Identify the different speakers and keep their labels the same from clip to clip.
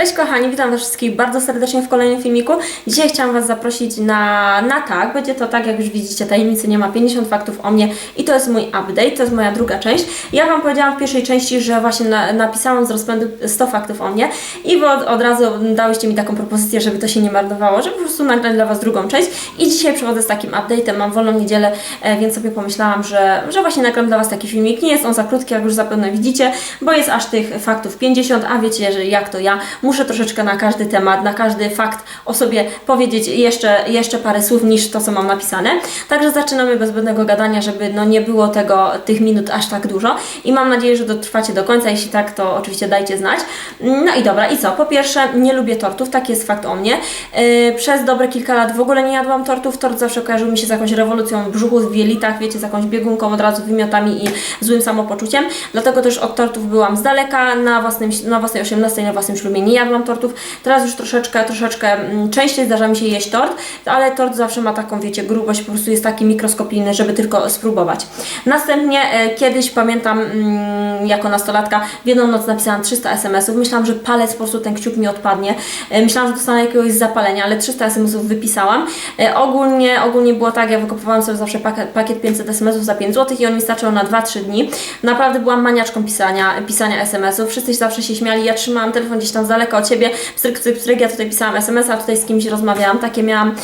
Speaker 1: Cześć kochani, witam Was wszystkich bardzo serdecznie w kolejnym filmiku. Dzisiaj chciałam Was zaprosić na, na tak, będzie to tak jak już widzicie, tajemnicy nie ma 50 faktów o mnie i to jest mój update, to jest moja druga część. Ja Wam powiedziałam w pierwszej części, że właśnie na, napisałam z rozpędu 100 faktów o mnie i Wy od, od razu dałyście mi taką propozycję, żeby to się nie marnowało, żeby po prostu nagrać dla Was drugą część i dzisiaj przychodzę z takim update'em, mam wolną niedzielę, e, więc sobie pomyślałam, że, że właśnie nagram dla Was taki filmik. Nie jest on za krótki, jak już zapewne widzicie, bo jest aż tych faktów 50, a wiecie, że jak to ja, muszę troszeczkę na każdy temat, na każdy fakt o sobie powiedzieć jeszcze, jeszcze parę słów niż to, co mam napisane. Także zaczynamy bez zbędnego gadania, żeby no nie było tego, tych minut aż tak dużo i mam nadzieję, że dotrwacie do końca. Jeśli tak, to oczywiście dajcie znać. No i dobra, i co? Po pierwsze, nie lubię tortów, taki jest fakt o mnie. Yy, przez dobre kilka lat w ogóle nie jadłam tortów. Tort zawsze kojarzył mi się z jakąś rewolucją w brzuchu, w jelitach, wiecie, z jakąś biegunką od razu, wymiotami i złym samopoczuciem. Dlatego też od tortów byłam z daleka, na, własnym, na własnej 18, na własnym ślubie nie jadłam tortów. Teraz już troszeczkę, troszeczkę mm, częściej zdarza mi się jeść tort, ale tort zawsze ma taką, wiecie, grubość, po prostu jest taki mikroskopijny, żeby tylko spróbować. Następnie e, kiedyś pamiętam, mm, jako nastolatka, w jedną noc napisałam 300 SMS-ów. Myślałam, że palec po prostu ten kciuk mi odpadnie. E, myślałam, że dostanę jakiegoś zapalenia, ale 300 SMS-ów wypisałam. E, ogólnie, ogólnie było tak, ja wykupowałam sobie zawsze pakiet, pakiet 500 SMS-ów za 5 zł i on mi starczył na 2-3 dni. Naprawdę byłam maniaczką pisania, pisania SMS-ów. Wszyscy zawsze się śmiali. Ja trzymałam telefon gdzieś tam z daleka od siebie. Pstryk, pstryk, pstryk. Ja tutaj pisałam SMS-a, tutaj z kimś rozmawiałam. Takie miałam,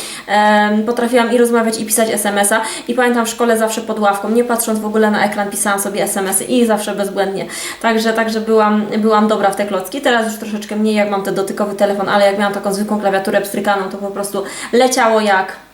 Speaker 1: potrafiłam i rozmawiać i pisać SMS-a. I pamiętam w szkole zawsze pod ławką, nie patrząc w ogóle na ekran, pisałam sobie SMS-y i zawsze bezbłędnie. Także, także byłam, byłam dobra w te klocki. Teraz już troszeczkę mniej, jak mam ten dotykowy telefon, ale jak miałam taką zwykłą klawiaturę pstrykaną, to po prostu leciało jak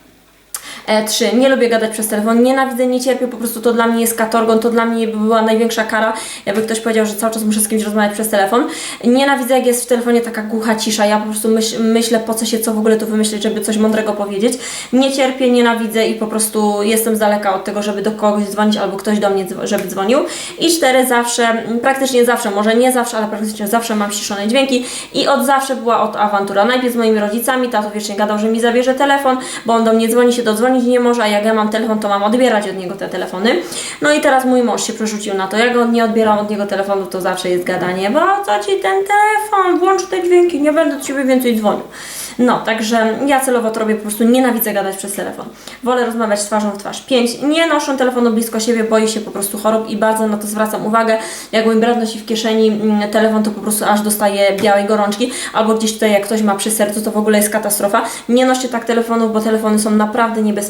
Speaker 1: E, Trzy, nie lubię gadać przez telefon, nienawidzę, nie cierpię, po prostu to dla mnie jest katorgon, to dla mnie by była największa kara, jakby ktoś powiedział, że cały czas muszę z kimś rozmawiać przez telefon. Nienawidzę, jak jest w telefonie taka głucha cisza, ja po prostu myśl, myślę, po co się co w ogóle tu wymyślić, żeby coś mądrego powiedzieć. Nie cierpię, nienawidzę i po prostu jestem z daleka od tego, żeby do kogoś dzwonić albo ktoś do mnie, żeby dzwonił. I cztery, zawsze, m, praktycznie zawsze, może nie zawsze, ale praktycznie zawsze mam ściszone dźwięki i od zawsze była od awantura. Najpierw z moimi rodzicami, tato wiecznie gadał, że mi zabierze telefon, bo on do mnie dzwoni, się dodzwonić nie może, a jak ja mam telefon, to mam odbierać od niego te telefony. No i teraz mój mąż się przerzucił na to. Jak on nie odbieram od niego telefonu, to zawsze jest gadanie, bo co ci ten telefon, włącz te dźwięki, nie będę do ciebie więcej dzwonił. No, także ja celowo to robię, po prostu nienawidzę gadać przez telefon. Wolę rozmawiać twarzą w twarz. 5. Nie noszę telefonu blisko siebie, boję się po prostu chorób i bardzo na to zwracam uwagę. Jak mój brat nosi w kieszeni mm, telefon, to po prostu aż dostaje białej gorączki, albo gdzieś tutaj jak ktoś ma przy sercu, to w ogóle jest katastrofa. Nie noście tak telefonów, bo telefony są naprawdę niebezpieczne.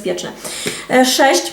Speaker 1: 6.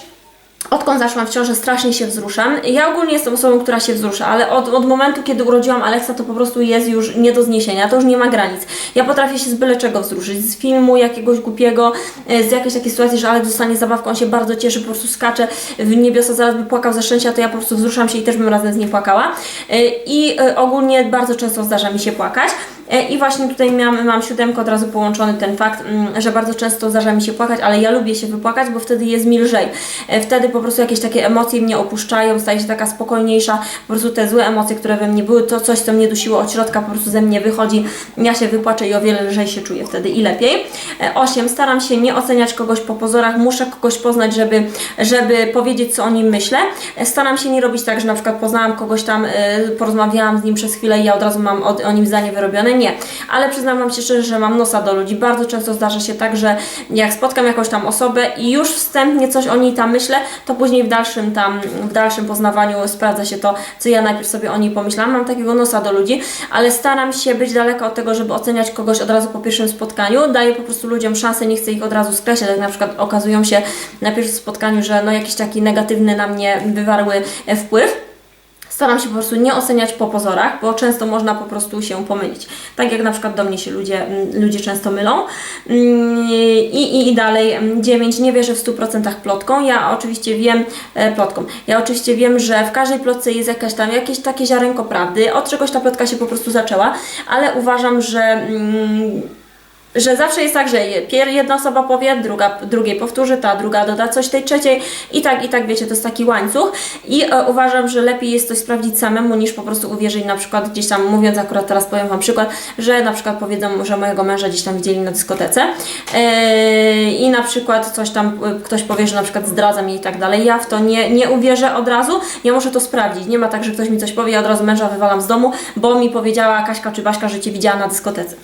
Speaker 1: Odkąd zaszłam w ciążę, strasznie się wzruszam. Ja ogólnie jestem osobą, która się wzrusza, ale od, od momentu, kiedy urodziłam Aleksa, to po prostu jest już nie do zniesienia, to już nie ma granic. Ja potrafię się z byle czego wzruszyć, z filmu jakiegoś głupiego, e, z jakiejś takiej sytuacji, że Aleks dostanie zabawkę, on się bardzo cieszy, po prostu skacze w niebiosa, zaraz by płakał ze szczęścia, to ja po prostu wzruszam się i też bym razem z nim płakała. E, I e, ogólnie bardzo często zdarza mi się płakać. E, I właśnie tutaj miałam, mam siódemkę od razu połączony ten fakt, mm, że bardzo często zdarza mi się płakać, ale ja lubię się wypłakać, bo wtedy jest mi lżej. E, Wtedy po prostu jakieś takie emocje mnie opuszczają, staję się taka spokojniejsza, po prostu te złe emocje, które we mnie były, to coś, co mnie dusiło od środka, po prostu ze mnie wychodzi, ja się wypłaczę i o wiele lżej się czuję wtedy i lepiej. E, Osiem, staram się nie oceniać kogoś po pozorach, muszę kogoś poznać, żeby, żeby powiedzieć, co o nim myślę. E, Staram się nie robić tak, że na przykład poznałam kogoś tam, e, porozmawiałam z nim przez chwilę i ja od razu mam o, o nim zdanie wyrobione. Nie, ale przyznam Wam się szczerze, że mam nosa do ludzi. Bardzo często zdarza się tak, że jak spotkam jakąś tam osobę i już wstępnie coś o niej tam myślę, to później w dalszym tam, w dalszym poznawaniu sprawdza się to, co ja najpierw sobie o niej pomyślałam. Mam takiego nosa do ludzi, ale staram się być daleko od tego, żeby oceniać kogoś od razu po pierwszym spotkaniu. Daję po prostu ludziom szansę, nie chcę ich od razu skreślać, jak na przykład okazują się na pierwszym spotkaniu, że no jakiś taki negatywny na mnie wywarły wpływ. Staram się po prostu nie oceniać po pozorach, bo często można po prostu się pomylić. Tak jak na przykład do mnie się ludzie, mm, ludzie często mylą. Mm, I, i, I dalej, 9. Nie wierzę w 100% plotką. Ja oczywiście wiem, e, plotką. Ja oczywiście wiem, że w każdej plotce jest jakaś tam, jakieś takie ziarenko prawdy. Od czegoś ta plotka się po prostu zaczęła, ale uważam, że. Mm, że zawsze jest tak, że jedna osoba powie, druga, drugiej powtórzy, ta druga doda coś tej trzeciej i tak, i tak, wiecie, to jest taki łańcuch. I e, uważam, że lepiej jest coś sprawdzić samemu, niż po prostu uwierzyć na przykład gdzieś tam, mówiąc akurat teraz powiem Wam przykład, że na przykład powiedzą, że mojego męża gdzieś tam widzieli na dyskotece. E, i na przykład coś tam, e, ktoś powie, że na przykład zdradza mnie i tak dalej, ja w to nie, nie uwierzę od razu, ja muszę to sprawdzić, nie ma tak, że ktoś mi coś powie, ja od razu męża wywalam z domu, bo mi powiedziała Kaśka czy Baśka, że Cię widziała na dyskotece.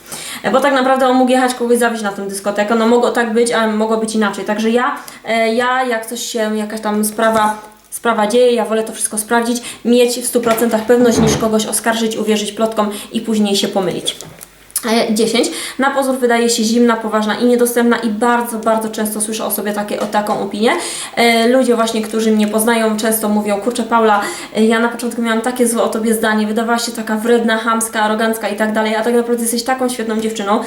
Speaker 1: E, Bo tak naprawdę on mógł jechać kogoś zawieźć na tę dyskotekę, no mogło tak być, a mogło być inaczej. Także ja, e, ja jak coś się, jakaś tam sprawa sprawa dzieje, ja wolę to wszystko sprawdzić, mieć w 100% pewność niż kogoś oskarżyć, uwierzyć plotkom i później się pomylić. E, 10. Na pozór wydaje się zimna, poważna i niedostępna i bardzo, bardzo często słyszę o sobie takie, o taką opinię. E, ludzie właśnie, którzy mnie poznają, często mówią, kurczę Paula, e, ja na początku miałam takie złe o Tobie zdanie, wydawałaś się taka wredna, chamska, arogancka i tak dalej, a tak naprawdę jesteś taką świetną dziewczyną,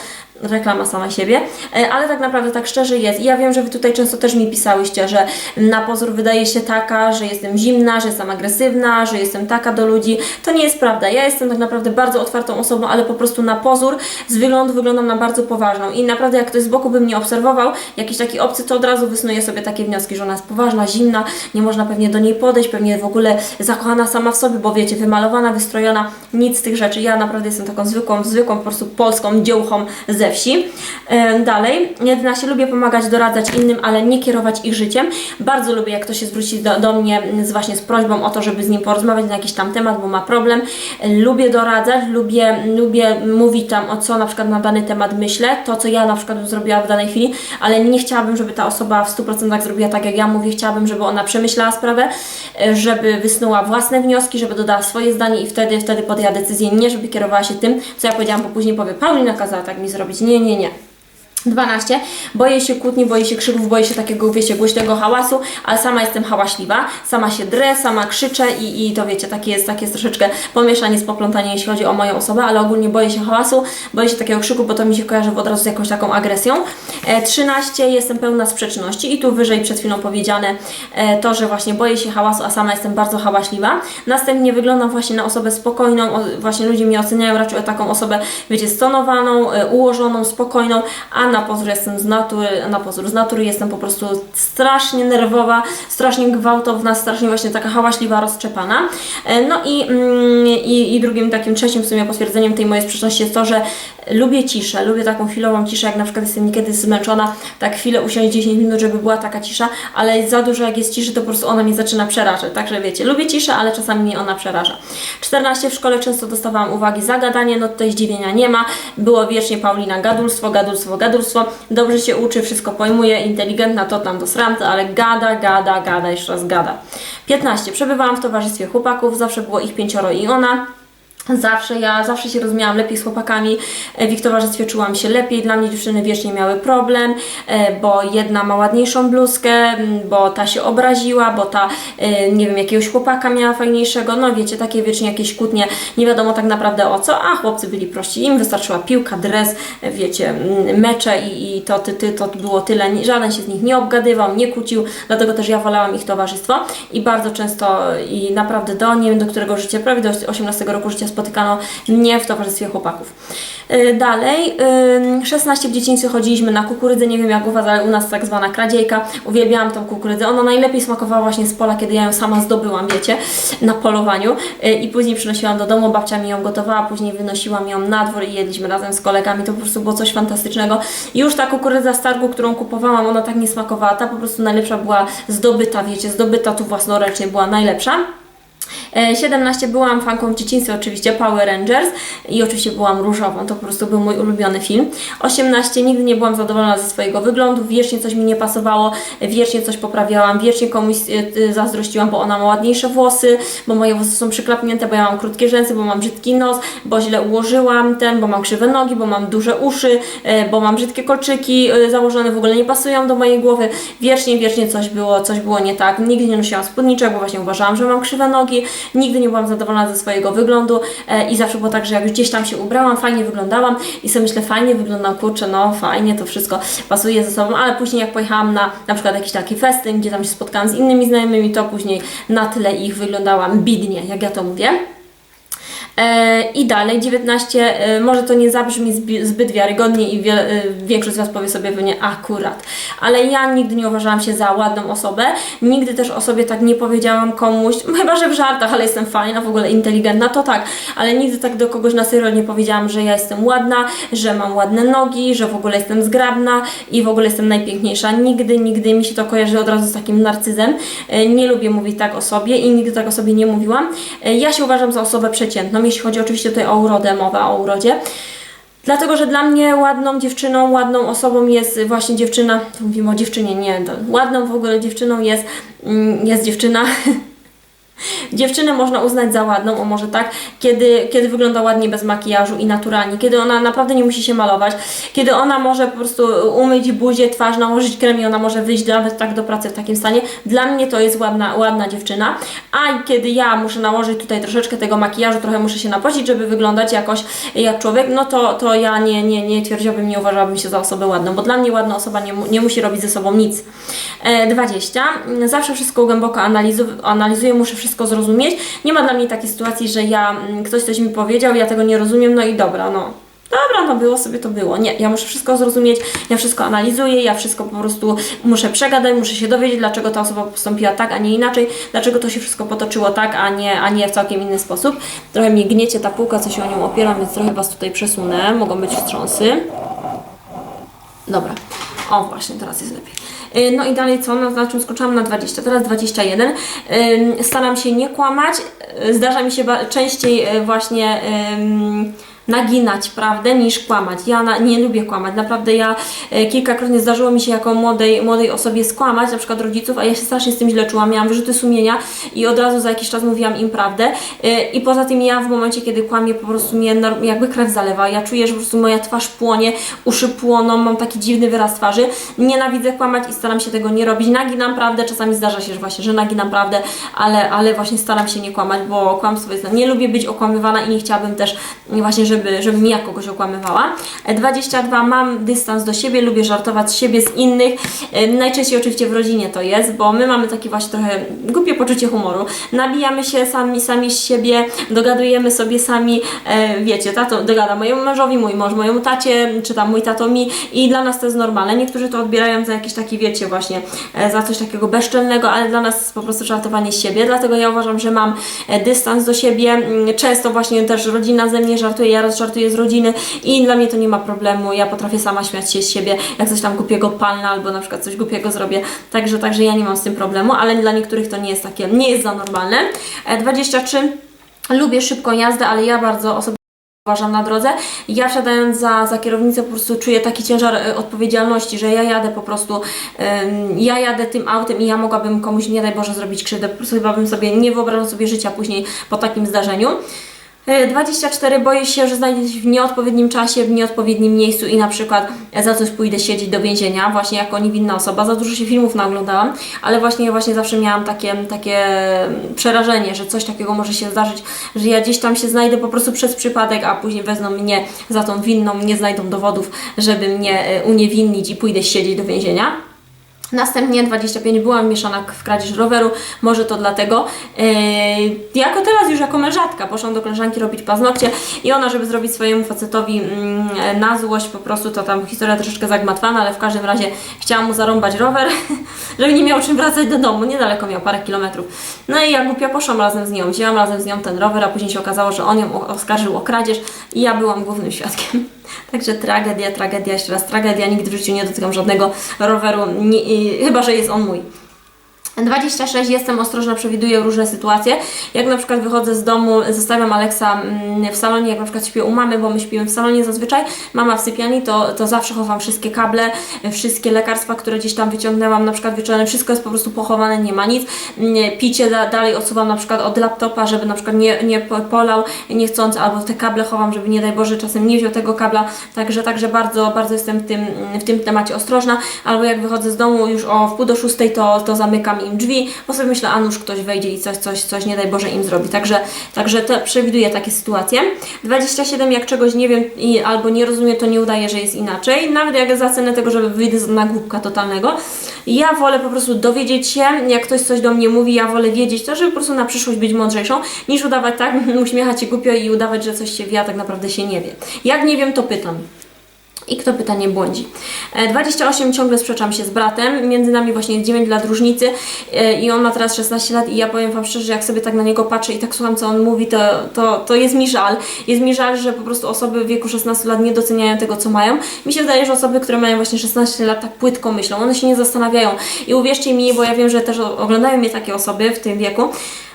Speaker 1: reklama sama siebie, e, ale tak naprawdę tak szczerze jest. I ja wiem, że Wy tutaj często też mi pisałyście, że na pozór wydaje się taka, że jestem zimna, że jestem agresywna, że jestem taka do ludzi. To nie jest prawda. Ja jestem tak naprawdę bardzo otwartą osobą, ale po prostu na pozór z wyglądu wyglądam na bardzo poważną. I naprawdę jak ktoś z boku by mnie obserwował, jakiś taki obcy, to od razu wysnuję sobie takie wnioski, że ona jest poważna, zimna, nie można pewnie do niej podejść, pewnie w ogóle zakochana sama w sobie, bo wiecie, wymalowana, wystrojona, nic z tych rzeczy. Ja naprawdę jestem taką zwykłą, zwykłą po prostu polską dziełchą ze wsi. E, Dalej, 11. Lubię pomagać, doradzać innym, ale nie kierować ich życiem. Bardzo lubię, jak ktoś się zwróci do, do mnie z, właśnie z prośbą o to, żeby z nim porozmawiać na jakiś tam temat, bo ma problem. Lubię doradzać, lubię, lubię mówić tam o co na przykład na dany temat myślę, to co ja na przykład bym zrobiła w danej chwili, ale nie chciałabym, żeby ta osoba w 100% zrobiła tak jak ja mówię, chciałabym, żeby ona przemyślała sprawę, e, żeby wysnuła własne wnioski, żeby dodała swoje zdanie i wtedy, wtedy podjęła decyzję, nie żeby kierowała się tym, co ja powiedziałam, bo później powie, Paulina kazała tak mi zrobić. Nie, nie, nie. 12. Boję się kłótni, boję się krzyków, boję się takiego, wiecie, głośnego hałasu, ale sama jestem hałaśliwa, sama się drę, sama krzyczę i, i to wiecie, takie jest, takie jest troszeczkę pomieszanie, spoplątanie, jeśli chodzi o moją osobę, ale ogólnie boję się hałasu, boję się takiego krzyku, bo to mi się kojarzy od razu z jakąś taką agresją. E, 13. Jestem pełna sprzeczności i tu wyżej przed chwilą powiedziane e, to, że właśnie boję się hałasu, a sama jestem bardzo hałaśliwa. Następnie wyglądam właśnie na osobę spokojną, o, właśnie ludzie mnie oceniają raczej o taką osobę, wiecie, stonowaną, e, ułożoną, spokojną, a na pozór jestem z natury, na pozór z natury jestem po prostu strasznie nerwowa, strasznie gwałtowna, strasznie właśnie taka hałaśliwa, rozczepana. E, No i, mm, i, i drugim takim trzecim w sumie potwierdzeniem tej mojej sprzeczności jest to, że lubię ciszę, lubię taką chwilową ciszę, jak na przykład jestem niekiedy zmęczona, tak chwilę usiąść 10 minut, żeby była taka cisza, ale za dużo jak jest ciszy, to po prostu ona mnie zaczyna przerażać. Także wiecie, lubię ciszę, ale czasami mnie ona przeraża. 14 w szkole często dostawałam uwagi za gadanie, no tutaj zdziwienia nie ma. Było wiecznie Paulina gadulstwo, gadulstwo, gadulstwo. Dobrze się uczy, wszystko pojmuje, inteligentna to tam do sramty, ale gada, gada, gada, jeszcze raz gada. 15. Przebywałam w towarzystwie chłopaków, zawsze było ich pięcioro i ona. Zawsze ja, zawsze się rozumiałam lepiej z chłopakami, e, w ich towarzystwie czułam się lepiej, dla mnie dziewczyny wiecznie miały problem, e, bo jedna ma ładniejszą bluzkę, bo ta się obraziła, bo ta, e, nie wiem, jakiegoś chłopaka miała fajniejszego, no wiecie, takie wiecznie jakieś kłótnie, nie wiadomo tak naprawdę o co, a chłopcy byli prości, im wystarczyła piłka, dres, wiecie, mecze i, i to, ty, ty, to było tyle, żaden się z nich nie obgadywał, nie kłócił, dlatego też ja wolałam ich towarzystwo. I bardzo często i naprawdę do, nie wiem do którego życia, prawie do 18 roku życia spotykano mnie w towarzystwie chłopaków. Yy, Dalej, yy, 16 w dzieciństwie chodziliśmy na kukurydzę, nie wiem jak u Was, ale u nas tak zwana kradziejka. Uwielbiałam tą kukurydzę. Ona najlepiej smakowała właśnie z pola, kiedy ja ją sama zdobyłam, wiecie, na polowaniu. Yy, I później przynosiłam do domu, babcia mi ją gotowała, później wynosiłam ją na dwór i jedliśmy razem z kolegami. To po prostu było coś fantastycznego. Już ta kukurydza z targu, którą kupowałam, ona tak nie smakowała. Ta po prostu najlepsza była zdobyta, wiecie, zdobyta tu własnoręcznie była najlepsza. E, 17 byłam fanką w dzieciństwie oczywiście Power Rangers i oczywiście byłam różową, to po prostu był mój ulubiony film. 18 nigdy nie byłam zadowolona ze swojego wyglądu, wiecznie coś mi nie pasowało, wiecznie coś poprawiałam, wiecznie komuś e, e, zazdrościłam, bo ona ma ładniejsze włosy, bo moje włosy są przyklapnięte, bo ja mam krótkie rzęsy, bo mam brzydki nos, bo źle ułożyłam ten, bo mam krzywe nogi, bo mam duże uszy, e, bo mam brzydkie kolczyki e, założone, w ogóle nie pasują do mojej głowy. Wiecznie, wiecznie coś było, coś było nie tak. Nigdy nie nosiłam spódniczek, bo właśnie uważałam, że mam krzywe nogi. Nigdy nie byłam zadowolona ze swojego wyglądu e, i zawsze było tak, że jak gdzieś tam się ubrałam, fajnie wyglądałam i sobie myślę, fajnie wyglądam, kurczę, no fajnie, to wszystko pasuje ze sobą, ale później jak pojechałam na na przykład jakiś taki festyn, gdzie tam się spotkałam z innymi znajomymi, to później na tyle ich wyglądałam bidnie, jak ja to mówię. E, I dalej, 19, e, może to nie zabrzmi zbyt wiarygodnie i e, większość z Was powie sobie pewnie akurat, ale ja nigdy nie uważałam się za ładną osobę, nigdy też o sobie tak nie powiedziałam komuś, chyba że w żartach, ale jestem fajna, w ogóle inteligentna, to tak, ale nigdy tak do kogoś na serio nie powiedziałam, że ja jestem ładna, że mam ładne nogi, że w ogóle jestem zgrabna i w ogóle jestem najpiękniejsza. Nigdy, nigdy mi się to kojarzy od razu z takim narcyzem. Nie lubię mówić tak o sobie i nigdy tak o sobie nie mówiłam. Ja się uważam za osobę przeciętną, jeśli chodzi oczywiście tutaj o urodę, mowa o urodzie. Dlatego, że dla mnie ładną dziewczyną, ładną osobą jest właśnie dziewczyna, mówimy o dziewczynie, nie, ładną w ogóle dziewczyną jest, mm, jest dziewczyna, Dziewczynę można uznać za ładną, o może tak, kiedy, kiedy wygląda ładnie bez makijażu i naturalnie, kiedy ona naprawdę nie musi się malować, kiedy ona może po prostu umyć buzię, twarz, nałożyć krem i ona może wyjść nawet tak do pracy w takim stanie. Dla mnie to jest ładna, ładna dziewczyna, a kiedy ja muszę nałożyć tutaj troszeczkę tego makijażu, trochę muszę się napocić, żeby wyglądać jakoś jak człowiek, no to, to ja nie, nie, nie twierdziłabym, nie uważałabym się za osobę ładną, bo dla mnie ładna osoba nie, nie musi robić ze sobą nic. E, 20. Zawsze wszystko głęboko analizu, analizuję, muszę wszystko zrozumieć. Nie ma dla mnie takiej sytuacji, że ja, mm, ktoś coś mi powiedział, ja tego nie rozumiem, no i dobra, no. Dobra, no było sobie to było. Nie, ja muszę wszystko zrozumieć, ja wszystko analizuję, ja wszystko po prostu muszę przegadać, muszę się dowiedzieć, dlaczego ta osoba postąpiła tak, a nie inaczej, dlaczego to się wszystko potoczyło tak, a nie, a nie w całkiem inny sposób. Trochę mnie gniecie ta półka, co się o nią opieram, więc trochę Was tutaj przesunę, mogą być wstrząsy. Dobra. O, właśnie, teraz jest lepiej. Y, No i dalej co? Na, na czym skończyłam? Na 20. Teraz 21. Ym, Staram się nie kłamać. Y, Zdarza mi się częściej y, właśnie naginać prawdę niż kłamać. Ja na, nie lubię kłamać. Naprawdę ja y, kilkakrotnie zdarzyło mi się jako młodej, młodej osobie skłamać, na przykład rodziców, a ja się strasznie z tym źle czułam. Miałam wyrzuty sumienia i od razu za jakiś czas mówiłam im prawdę. Y, I poza tym ja w momencie, kiedy kłamię, po prostu mnie jakby krew zalewa. Ja czuję, że po prostu moja twarz płonie, uszy płoną, mam taki dziwny wyraz twarzy. Nienawidzę kłamać i staram się tego nie robić. Naginam prawdę, czasami zdarza się, że właśnie, że naginam prawdę, ale, ale właśnie staram się nie kłamać, bo kłamstwo jest... Nie lubię być okłamywana i nie chciałabym też właśnie, żeby, żebym ja kogoś okłamywała. E, 22. Mam dystans do siebie, lubię żartować z siebie, z innych. E, Najczęściej oczywiście w rodzinie to jest, bo my mamy takie właśnie trochę głupie poczucie humoru. Nabijamy się sami, sami z siebie, dogadujemy sobie sami, e, wiecie, tato dogada mojemu mężowi, mój mąż mojemu tacie, czy tam mój tato mi i dla nas to jest normalne. Niektórzy to odbierają za jakiś taki, wiecie, właśnie e, za coś takiego bezczelnego, ale dla nas jest po prostu żartowanie z siebie, dlatego ja uważam, że mam e, dystans do siebie. Mm, Często właśnie też rodzina ze mnie żartuje, ja rozżartuję z rodziny i dla mnie to nie ma problemu. Ja potrafię sama śmiać się z siebie, jak coś tam głupiego palnę albo na przykład coś głupiego zrobię. Także, także ja nie mam z tym problemu, ale dla niektórych to nie jest takie, nie jest za normalne. E, 23. Lubię szybką jazdę, ale ja bardzo osobiście uważam na drodze. Ja wsiadając za, za kierownicę po prostu czuję taki ciężar e, odpowiedzialności, że ja jadę po prostu, em, ja jadę tym autem i ja mogłabym komuś, nie daj Boże, zrobić krzywdę. Po prostu chyba bym sobie, nie wyobrażam sobie życia później po takim zdarzeniu. E, 24 boję się, że znajdę się w nieodpowiednim czasie, w nieodpowiednim miejscu i na przykład za coś pójdę siedzieć do więzienia, właśnie jako niewinna osoba. Za dużo się filmów naoglądałam, ale właśnie, właśnie zawsze miałam takie, takie przerażenie, że coś takiego może się zdarzyć, że ja gdzieś tam się znajdę po prostu przez przypadek, a później wezmą mnie za tą winną, nie znajdą dowodów, żeby mnie e, uniewinnić i pójdę siedzieć do więzienia. Następnie 25 byłam mieszana w kradzież roweru, może to dlatego. Yy, jako teraz już jako mężatka poszłam do koleżanki robić paznokcie i ona, żeby zrobić swojemu facetowi mm, na złość, po prostu to tam historia troszeczkę zagmatwana, ale w każdym razie chciałam mu zarąbać rower, żeby nie miał czym wracać do domu, niedaleko miał parę kilometrów. No i ja głupia poszłam razem z nią, wzięłam razem z nią ten rower, a później się okazało, że on ją oskarżył o kradzież i ja byłam głównym świadkiem. Także tragedia, tragedia, jeszcze raz tragedia. Nigdy w życiu nie dotykam żadnego roweru, nie, i, chyba że jest on mój. 26 jestem ostrożna, przewiduję różne sytuacje. Jak na przykład wychodzę z domu, zostawiam Aleksa mm, w salonie, jak na przykład śpię u mamy, bo my śpimy w salonie zazwyczaj, mama w sypialni, to, to zawsze chowam wszystkie kable, wszystkie lekarstwa, które gdzieś tam wyciągnęłam, na przykład wieczorem, wszystko jest po prostu pochowane, nie ma nic. Nie, Picie da, dalej odsuwam na przykład od laptopa, żeby na przykład nie, nie po- polał niechcący, albo te kable chowam, żeby nie daj Boże czasem nie wziął tego kabla, także, także bardzo, bardzo jestem w tym, w tym temacie ostrożna, albo jak wychodzę z domu już o wpół do szóstej, to, to zamykam i im drzwi, bo sobie myślę, a nuż ktoś wejdzie i coś, coś, coś nie daj Boże im zrobi. Także, także to przewiduję takie sytuacje. 27, jak czegoś nie wiem i, albo nie rozumiem, to nie udaje, że jest inaczej. Nawet jak za cenę tego, żeby wyjdę na głupka totalnego. Ja wolę po prostu dowiedzieć się, jak ktoś coś do mnie mówi, ja wolę wiedzieć to, żeby po prostu na przyszłość być mądrzejszą, niż udawać tak, uśmiechać się głupio i udawać, że coś się wie, a tak naprawdę się nie wie. Jak nie wiem, to pytam. I kto pytanie błądzi. E, 28 ciągle sprzeczam się z bratem. Między nami właśnie jest 9 lat różnicy e, i on ma teraz 16 lat i ja powiem Wam szczerze, jak sobie tak na niego patrzę i tak słucham, co on mówi, to, to, to jest mi żal. Jest mi żal, że po prostu osoby w wieku 16 lat nie doceniają tego, co mają. Mi się wydaje, że osoby, które mają właśnie 16 lat, tak płytko myślą. One się nie zastanawiają. I uwierzcie mi, bo ja wiem, że też oglądają mnie takie osoby w tym wieku,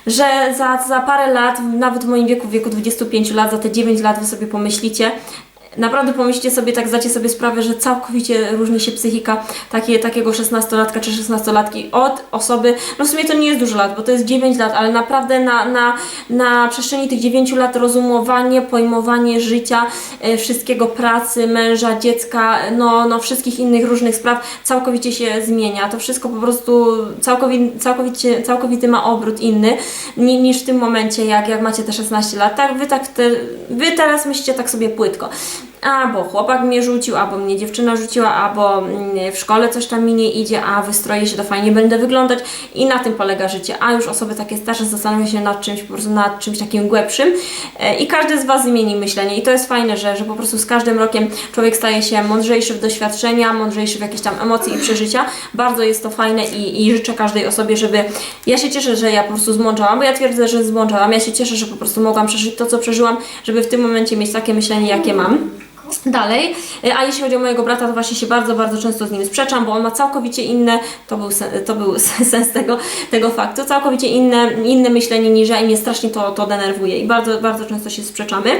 Speaker 1: że za, za parę lat, nawet w moim wieku, w wieku 25 lat, za te 9 lat Wy sobie pomyślicie, Naprawdę pomyślcie sobie, tak zdacie sobie sprawę, że całkowicie różni się psychika takie, takiego 16-latka czy 16-latki od osoby, no w sumie to nie jest dużo lat, bo to jest 9 lat, ale naprawdę na, na, na przestrzeni tych 9 lat rozumowanie, pojmowanie życia, e, wszystkiego pracy, męża, dziecka, no, no wszystkich innych różnych spraw całkowicie się zmienia. To wszystko po prostu całkowicie, całkowicie, całkowity ma obrót inny ni, niż w tym momencie, jak, jak macie te 16 lat. Tak, wy, tak te, wy teraz myślicie tak sobie płytko albo chłopak mnie rzucił, albo mnie dziewczyna rzuciła, albo mm, w szkole coś tam mi nie idzie, a wystroję się, to fajnie będę wyglądać i na tym polega życie. A już osoby takie starsze zastanawiają się nad czymś, po prostu nad czymś takim głębszym E, i każdy z Was zmieni myślenie i to jest fajne, że, że po prostu z każdym rokiem człowiek staje się mądrzejszy w doświadczenia, mądrzejszy w jakieś tam emocje i przeżycia. Bardzo jest to fajne i, i życzę każdej osobie, żeby... Ja się cieszę, że ja po prostu zmądrzałam, bo ja twierdzę, że zmądrzałam. Ja się cieszę, że po prostu mogłam przeżyć to, co przeżyłam, żeby w tym momencie mieć takie myślenie, jakie mam. Dalej, E, a jeśli chodzi o mojego brata, to właśnie się bardzo, bardzo często z nim sprzeczam, bo on ma całkowicie inne, to był, sen, to był sens tego, tego faktu, całkowicie inne, inne myślenie niż ja i mnie strasznie to, to denerwuje i bardzo, bardzo często się sprzeczamy.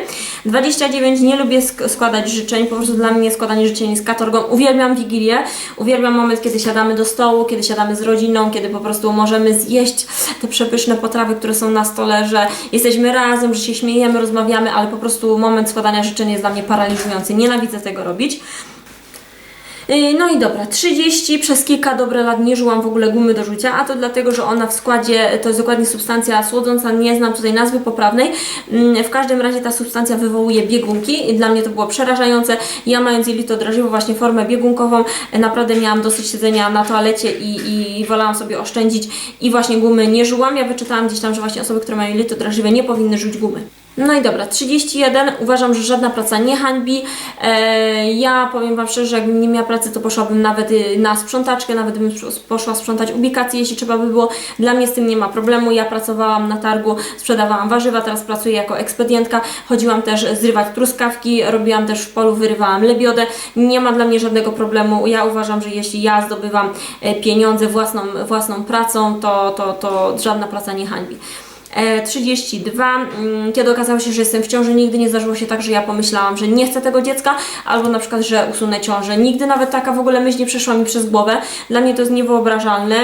Speaker 1: 29, nie lubię sk- składać życzeń, po prostu dla mnie składanie życzeń jest katorgą. Uwielbiam Wigilię, uwielbiam moment, kiedy siadamy do stołu, kiedy siadamy z rodziną, kiedy po prostu możemy zjeść te przepyszne potrawy, które są na stole, że jesteśmy razem, że się śmiejemy, rozmawiamy, ale po prostu moment składania życzeń jest dla mnie paraliżujący. Nienawidzę tego robić. Yy, No i dobra, 30 przez kilka dobre lat nie żyłam w ogóle gumy do rzucia, a to dlatego, że ona w składzie to jest dokładnie substancja słodząca, nie znam tutaj nazwy poprawnej. Mm, W każdym razie ta substancja wywołuje biegunki i dla mnie to było przerażające. Ja mając jelito drażliwe, właśnie formę biegunkową, e, naprawdę miałam dosyć siedzenia na toalecie i, i wolałam sobie oszczędzić i właśnie gumy nie żyłam. Ja wyczytałam gdzieś tam, że właśnie osoby, które mają jelito drażliwe nie powinny rzuć gumy. No i dobra, 31. Uważam, że żadna praca nie hańbi. E, ja powiem Wam szczerze, że jakbym nie miała pracy, to poszłabym nawet y, na sprzątaczkę, nawet bym poszła sprzątać ubikację, jeśli trzeba by było. Dla mnie z tym nie ma problemu. Ja pracowałam na targu, sprzedawałam warzywa, teraz pracuję jako ekspedientka. Chodziłam też zrywać truskawki, robiłam też w polu, wyrywałam lebiodę. Nie ma dla mnie żadnego problemu. Ja uważam, że jeśli ja zdobywam e, pieniądze własną, własną pracą, to, to, to żadna praca nie hańbi. E, 32. Mm, Kiedy okazało się, że jestem w ciąży, nigdy nie zdarzyło się tak, że ja pomyślałam, że nie chcę tego dziecka, albo na przykład, że usunę ciążę. Nigdy nawet taka w ogóle myśl nie przeszła mi przez głowę. Dla mnie to jest niewyobrażalne.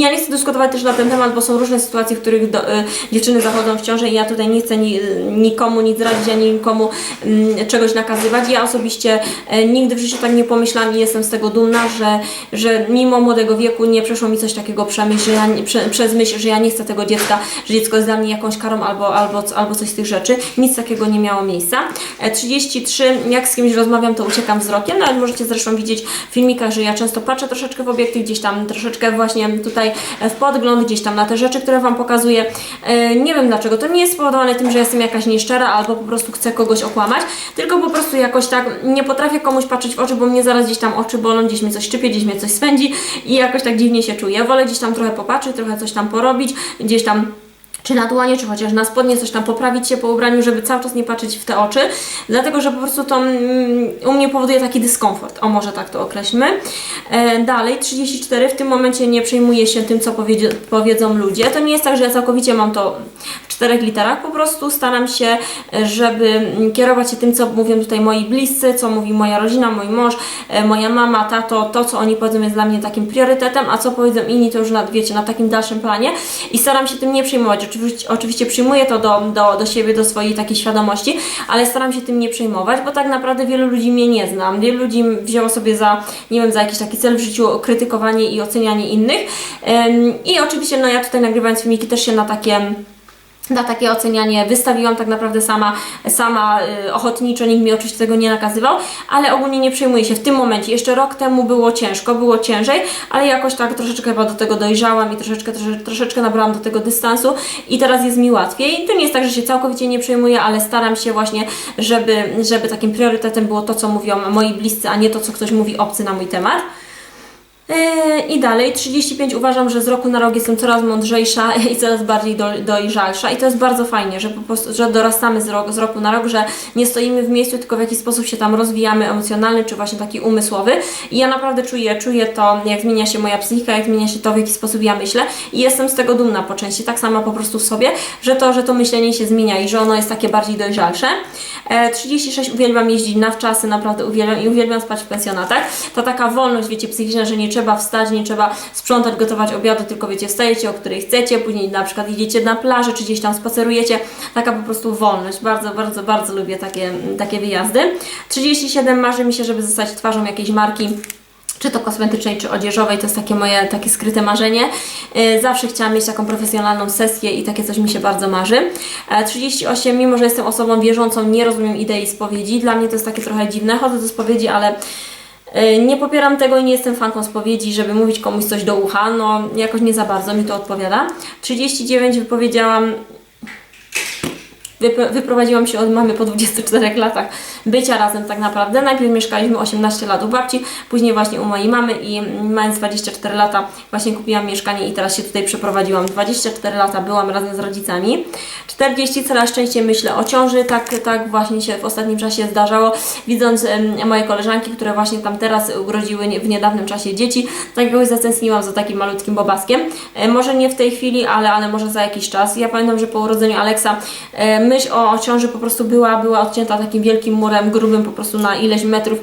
Speaker 1: Ja nie chcę dyskutować też na ten temat, bo są różne sytuacje, w których do, y, dziewczyny zachodzą w ciążę i ja tutaj nie chcę ni, nikomu nic radzić, ani nikomu mm, czegoś nakazywać. Ja osobiście e, nigdy w życiu tak nie pomyślałam i jestem z tego dumna, że, że mimo młodego wieku nie przeszło mi coś takiego przemyśl, że ja, nie- prze, przez myśl, że ja nie chcę tego dziecka, że dziecko jest dla mnie jakąś karą albo, albo, albo coś z tych rzeczy. Nic takiego nie miało miejsca. E, 33. Jak z kimś rozmawiam, to uciekam wzrokiem. Nawet możecie zresztą widzieć w filmikach, że ja często patrzę troszeczkę w obiektyw, gdzieś tam troszeczkę właśnie tutaj e, w podgląd, gdzieś tam na te rzeczy, które Wam pokazuję. E, Nie wiem dlaczego. To nie jest spowodowane tym, że jestem jakaś nieszczera albo po prostu chcę kogoś okłamać, tylko po prostu jakoś tak nie potrafię komuś patrzeć w oczy, bo mnie zaraz gdzieś tam oczy bolą, gdzieś mnie coś szczypie, gdzieś mnie coś swędzi i jakoś tak dziwnie się czuję. Wolę gdzieś tam trochę popatrzeć, trochę coś tam porobić, gdzieś tam czy na dłonie, czy chociaż na spodnie, coś tam poprawić się po ubraniu, żeby cały czas nie patrzeć w te oczy, dlatego że po prostu to mm, u mnie powoduje taki dyskomfort. O, może tak to określmy. E, dalej, 34. W tym momencie nie przejmuję się tym, co powiedzą ludzie. To nie jest tak, że ja całkowicie mam to w czterech literach, po prostu staram się, e, żeby mm, kierować się tym, co mówią tutaj moi bliscy, co mówi moja rodzina, mój mąż, e, moja mama, tato, to, co oni powiedzą jest dla mnie takim priorytetem, a co powiedzą inni, to już na, wiecie, na takim dalszym planie i staram się tym nie przejmować. Oczywiście, oczywiście przyjmuję to do, do, do siebie, do swojej takiej świadomości, ale staram się tym nie przejmować, bo tak naprawdę wielu ludzi mnie nie znam. Wielu ludzi wzięło sobie za, nie wiem, za jakiś taki cel w życiu krytykowanie i ocenianie innych. I oczywiście, no ja tutaj nagrywając filmiki też się na takie na takie ocenianie wystawiłam tak naprawdę sama, sama y, ochotniczo, nikt mi oczywiście tego nie nakazywał, ale ogólnie nie przejmuję się w tym momencie. Jeszcze rok temu było ciężko, było ciężej, ale jakoś tak troszeczkę chyba do tego dojrzałam i troszeczkę, trosze, troszeczkę nabrałam do tego dystansu i teraz jest mi łatwiej. To nie jest tak, że się całkowicie nie przejmuję, ale staram się właśnie, żeby, żeby takim priorytetem było to, co mówią moi bliscy, a nie to, co ktoś mówi obcy na mój temat. Yy, I dalej, 35 uważam, że z roku na rok jestem coraz mądrzejsza i coraz bardziej do, dojrzalsza i to jest bardzo fajnie, że po prostu, że dorastamy z, rok, z roku na rok, że nie stoimy w miejscu, tylko w jakiś sposób się tam rozwijamy emocjonalny, czy właśnie taki umysłowy i ja naprawdę czuję, czuję to, jak zmienia się moja psychika, jak zmienia się to, w jaki sposób ja myślę i jestem z tego dumna po części, tak sama po prostu w sobie, że to, że to myślenie się zmienia i że ono jest takie bardziej dojrzalsze. E, 36 uwielbiam jeździć na wczasy, naprawdę uwielbiam i uwielbiam spać w pensjonatach. To taka wolność, wiecie, psychiczna, że nie trzeba wstać, nie trzeba sprzątać, gotować obiady, tylko wiecie, wstajecie o której chcecie, później na przykład idziecie na plażę, czy gdzieś tam spacerujecie. Taka po prostu wolność. Bardzo, bardzo, bardzo lubię takie, takie wyjazdy. 37 marzy mi się, żeby zostać twarzą jakiejś marki czy to kosmetycznej, czy odzieżowej, to jest takie moje takie skryte marzenie. Yy, Zawsze chciałam mieć taką profesjonalną sesję i takie coś mi się bardzo marzy. E, 38, mimo że jestem osobą wierzącą, nie rozumiem idei spowiedzi. Dla mnie to jest takie trochę dziwne. Chodzę do spowiedzi, ale nie popieram tego i nie jestem fanką spowiedzi, żeby mówić komuś coś do ucha. No, jakoś nie za bardzo mi to odpowiada. 39 wypowiedziałam wyprowadziłam się od mamy po 24 latach bycia razem tak naprawdę. Najpierw mieszkaliśmy 18 lat u babci, później właśnie u mojej mamy i mając 24 lata właśnie kupiłam mieszkanie i teraz się tutaj przeprowadziłam. 24 lata byłam razem z rodzicami. 40 coraz częściej myślę o ciąży, tak, tak właśnie się w ostatnim czasie zdarzało, widząc moje koleżanki, które właśnie tam teraz urodziły w niedawnym czasie dzieci, tak jakoś zatęskniłam za takim malutkim bobaskiem. E, może nie w tej chwili, ale, ale może za jakiś czas. Ja pamiętam, że po urodzeniu Aleksa myśl o, ciąży po prostu była, była odcięta takim wielkim murem, grubym po prostu na ileś metrów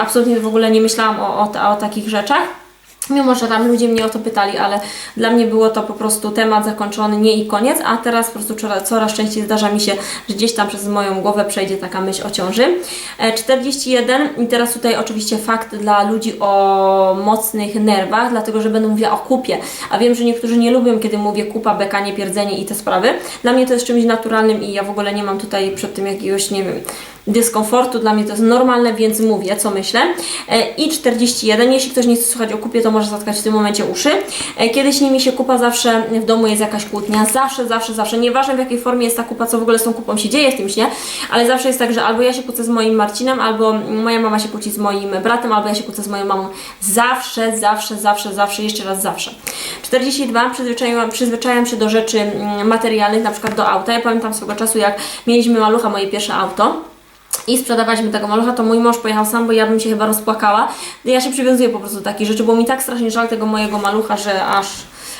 Speaker 1: absolutnie w ogóle nie myślałam o, o, o takich rzeczach. Mimo, że tam ludzie mnie o to pytali, ale dla mnie było to po prostu temat zakończony, nie i koniec, a teraz po prostu coraz, coraz częściej zdarza mi się, że gdzieś tam przez moją głowę przejdzie taka myśl o ciąży. E, 41 i teraz tutaj oczywiście fakt dla ludzi o mocnych nerwach, dlatego że będę mówiła o kupie, a wiem, że niektórzy nie lubią, kiedy mówię kupa, bekanie, pierdzenie i te sprawy. Dla mnie to jest czymś naturalnym i ja w ogóle nie mam tutaj przed tym jakiegoś, nie wiem, dyskomfortu, dla mnie to jest normalne, więc mówię, co myślę. E, I 41, jeśli ktoś nie chce słuchać o kupie, to może zatkać w tym momencie uszy. E, Kiedy śni mi się kupa, zawsze w domu jest jakaś kłótnia, zawsze, zawsze, zawsze, nieważne w jakiej formie jest ta kupa, co w ogóle z tą kupą się dzieje w tym śnie, ale zawsze jest tak, że albo ja się kłócę z moim Marcinem, albo moja mama się kłóci z moim bratem, albo ja się kłócę z moją mamą. Zawsze, zawsze, zawsze, zawsze, jeszcze raz zawsze. 42, przyzwyczaiłam, przyzwyczaiłam się do rzeczy mm, materialnych, na przykład do auta. Ja pamiętam swego czasu, jak mieliśmy malucha, moje pierwsze auto i sprzedawaliśmy tego malucha, to mój mąż pojechał sam, bo ja bym się chyba rozpłakała. Ja się przywiązuję po prostu do takich rzeczy, bo mi tak strasznie żal tego mojego malucha, że aż,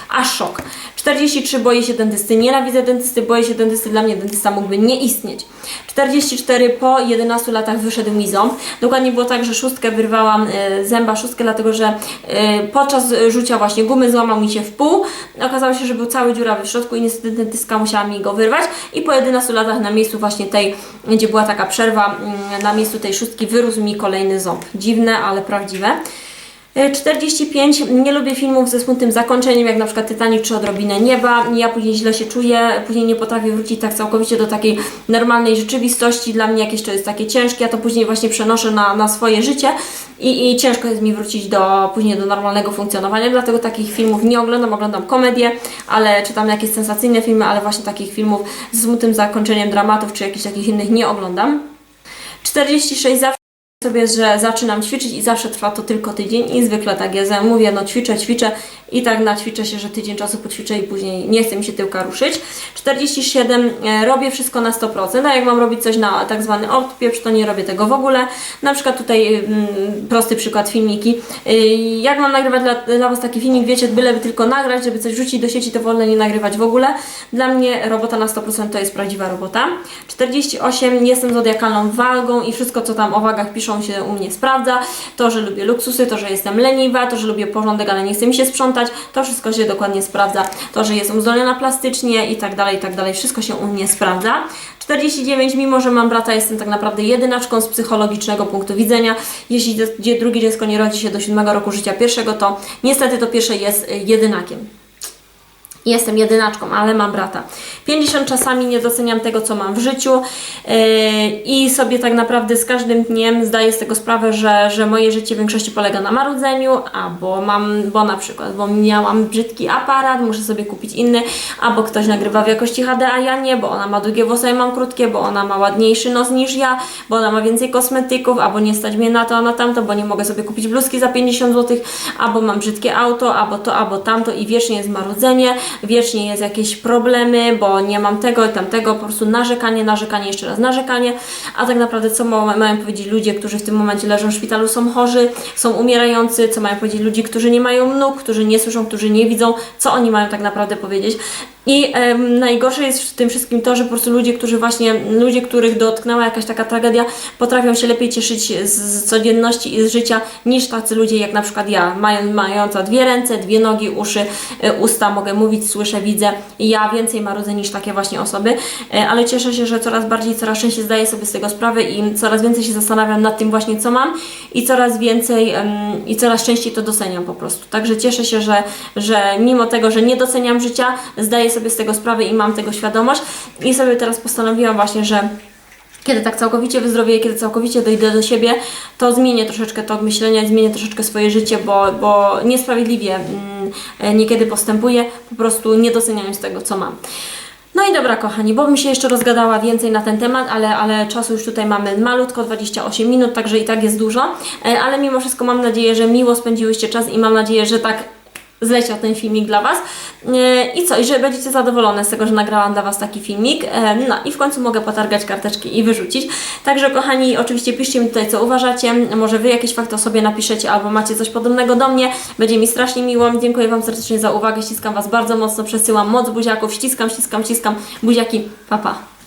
Speaker 1: aż szok. 43 boję się dentysty, nienawidzę dentysty, boję się dentysty, dla mnie dentysta mógłby nie istnieć. 44 po 11 latach wyszedł mi ząb. Dokładnie było tak, że szóstkę wyrwałam e, zęba, szóstkę, dlatego że e, podczas rzucia właśnie gumy złamał mi się w pół. Okazało się, że był cały dziurawy w środku i niestety dentystka musiała mi go wyrwać i po 11 latach na miejscu właśnie tej, gdzie była taka przerwa, mm, na miejscu tej szóstki wyrósł mi kolejny ząb. Dziwne, ale prawdziwe. E, 45. Nie lubię filmów ze smutnym zakończeniem, jak na przykład Titanic czy Odrobinę Nieba. Ja później źle się czuję, później nie potrafię wrócić tak całkowicie do takiej normalnej rzeczywistości. Dla mnie jakieś to jest takie ciężkie, ja to później właśnie przenoszę na, na swoje życie i, i ciężko jest mi wrócić do, później do normalnego funkcjonowania, dlatego takich filmów nie oglądam, oglądam komedie, ale czytam jakieś sensacyjne filmy, ale właśnie takich filmów z smutnym zakończeniem dramatów czy jakichś takich innych nie oglądam. 46 zawsze sobie, że zaczynam ćwiczyć i zawsze trwa to tylko tydzień i zwykle tak jest. Ja mówię, no ćwiczę, ćwiczę i tak naćwiczę się, że tydzień czasu poćwiczę i później nie chce mi się tyłka ruszyć. 47 e, robię wszystko na 100%, a jak mam robić coś na tak zwany odpieprz, to nie robię tego w ogóle. Na przykład tutaj mm, prosty przykład filmiki. Y, Jak mam nagrywać dla, dla Was taki filmik, wiecie, byleby tylko nagrać, żeby coś rzucić do sieci, to wolę nie nagrywać w ogóle. Dla mnie robota na 100% to jest prawdziwa robota. 48 jestem zodiakalną wagą i wszystko co tam o wagach piszą się u mnie sprawdza. To, że lubię luksusy, to, że jestem leniwa, to, że lubię porządek, ale nie chce mi się sprzątać, sprzątać, to wszystko się dokładnie sprawdza. To, że jest uzdolniona plastycznie i tak dalej, i tak dalej, wszystko się u mnie sprawdza. 49, mimo że mam brata, jestem tak naprawdę jedynaczką z psychologicznego punktu widzenia. Jeśli drugie dziecko nie rodzi się do 7 roku życia pierwszego, to niestety to pierwsze jest y, jedynakiem. Jestem jedynaczką, ale mam brata. 50 czasami nie doceniam tego, co mam w życiu yy, i sobie tak naprawdę z każdym dniem zdaję z tego sprawę, że, że moje życie w większości polega na marudzeniu, albo mam, bo na przykład, bo miałam brzydki aparat, muszę sobie kupić inny, albo ktoś nagrywa w jakości HD, a ja nie, bo ona ma długie włosy, a ja mam krótkie, bo ona ma ładniejszy nos niż ja, bo ona ma więcej kosmetyków, albo nie stać mnie na to, a na tamto, bo nie mogę sobie kupić bluzki za 50 zł, albo mam brzydkie auto, albo to, albo tamto i wiecznie jest marudzenie, wiecznie jest jakieś problemy, bo nie mam tego i tamtego, po prostu narzekanie, narzekanie, jeszcze raz narzekanie, a tak naprawdę co ma, mają powiedzieć ludzie, którzy w tym momencie leżą w szpitalu, są chorzy, są umierający, co mają powiedzieć ludzie, którzy nie mają nóg, którzy nie słyszą, którzy nie widzą, co oni mają tak naprawdę powiedzieć. I najgorsze jest w tym wszystkim to, że po prostu ludzie, którzy właśnie, ludzie, których dotknęła jakaś taka tragedia, potrafią się lepiej cieszyć z, z codzienności i z życia niż tacy ludzie jak na przykład ja, mają, mająca dwie ręce, dwie nogi, uszy, e, usta, mogę mówić, słyszę, widzę. Ja więcej marudzę niż takie właśnie osoby, E, ale cieszę się, że coraz bardziej, coraz częściej zdaję sobie z tego sprawę i coraz więcej się zastanawiam nad tym właśnie, co mam i coraz więcej i coraz częściej to doceniam po prostu. Także cieszę się, że, że mimo tego, że nie doceniam życia, zdaję sobie z tego sprawę i mam tego świadomość i sobie teraz postanowiłam właśnie, że kiedy tak całkowicie wyzdrowieję, kiedy całkowicie dojdę do siebie, to zmienię troszeczkę to myślenie, zmienię troszeczkę swoje życie, bo, bo niesprawiedliwie mm, e, niekiedy postępuję, po prostu nie doceniając tego, co mam. No i dobra, kochani, bo bym się jeszcze rozgadała więcej na ten temat, ale, ale czasu już tutaj mamy malutko, 28 minut, także i tak jest dużo. E, Ale mimo wszystko mam nadzieję, że miło spędziłyście czas i mam nadzieję, że tak zleciał ten filmik dla Was. E, I co? I że będziecie zadowolone z tego, że nagrałam dla Was taki filmik. E, No i w końcu mogę potargać karteczki i wyrzucić. Także kochani, oczywiście piszcie mi tutaj, co uważacie. Może Wy jakieś fakty o sobie napiszecie, albo macie coś podobnego do mnie. Będzie mi strasznie miło. Dziękuję Wam serdecznie za uwagę. Ściskam Was bardzo mocno. Przesyłam moc buziaków. Ściskam, ściskam, ściskam. Buziaki. Pa, pa.